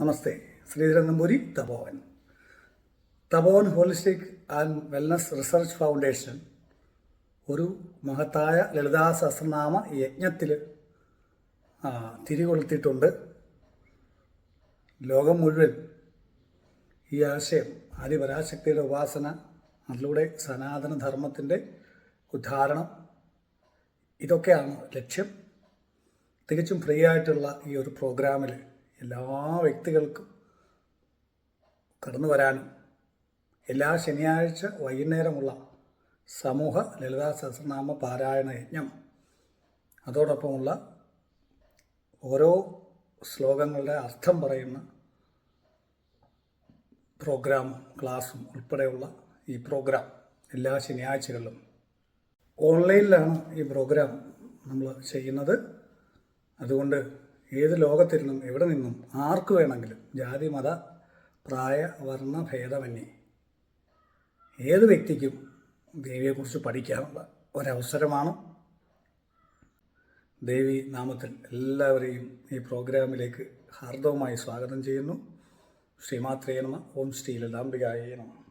Namaste. Sreedharan Namboodiri Tapovan. Tapovan holistic and wellness research foundation ഒരു മഹത്തായ ലളിതാ സഹസ്രനാമ യജ്ഞത്തിൽ തിരികൊളുത്തിയിട്ടുണ്ട്. ലോകം മുഴുവൻ ഈ ആശയം ആദിപരാശക്തിയുടെ ഉപാസന അതിലൂടെ സനാതന ധർമ്മത്തിന്റെ ഉദ്ധാരണം ഇതൊക്കെയാണ് ലക്ഷ്യം. തികച്ചും ഫ്രീ ആയിട്ടുള്ള ഈ ഒരു പ്രോഗ്രാമിൽ എല്ലാ വ്യക്തികൾക്കും കടന്നു വരാനും എല്ലാ ശനിയാഴ്ച വൈകുന്നേരമുള്ള സമൂഹ ലളിതാ സഹസ്രനാമ പാരായണ യജ്ഞം അതോടൊപ്പമുള്ള ഓരോ ശ്ലോകങ്ങളുടെ അർത്ഥം പറയുന്ന പ്രോഗ്രാമും ക്ലാസ്സും ഉൾപ്പെടെയുള്ള ഈ പ്രോഗ്രാം എല്ലാ ശനിയാഴ്ചകളിലും ഓൺലൈനിലാണ് ഈ പ്രോഗ്രാം നമ്മൾ ചെയ്യുന്നത്. അതുകൊണ്ട് ഏത് ലോകത്തിരുന്നും എവിടെ നിന്നും ആർക്ക് വേണമെങ്കിലും ജാതി മത പ്രായ വർണ ഭേദമന്യേ ഏത് വ്യക്തിക്കും ദേവിയെക്കുറിച്ച് പഠിക്കാനുള്ള ഒരവസരമാണ്. ദേവി നാമത്തിൽ എല്ലാവരെയും ഈ പ്രോഗ്രാമിലേക്ക് ഹാർദവമായി സ്വാഗതം ചെയ്യുന്നു. ശ്രീമാത്രേ നമ. ഓം ശ്രീ ലതാംബികായ നമ.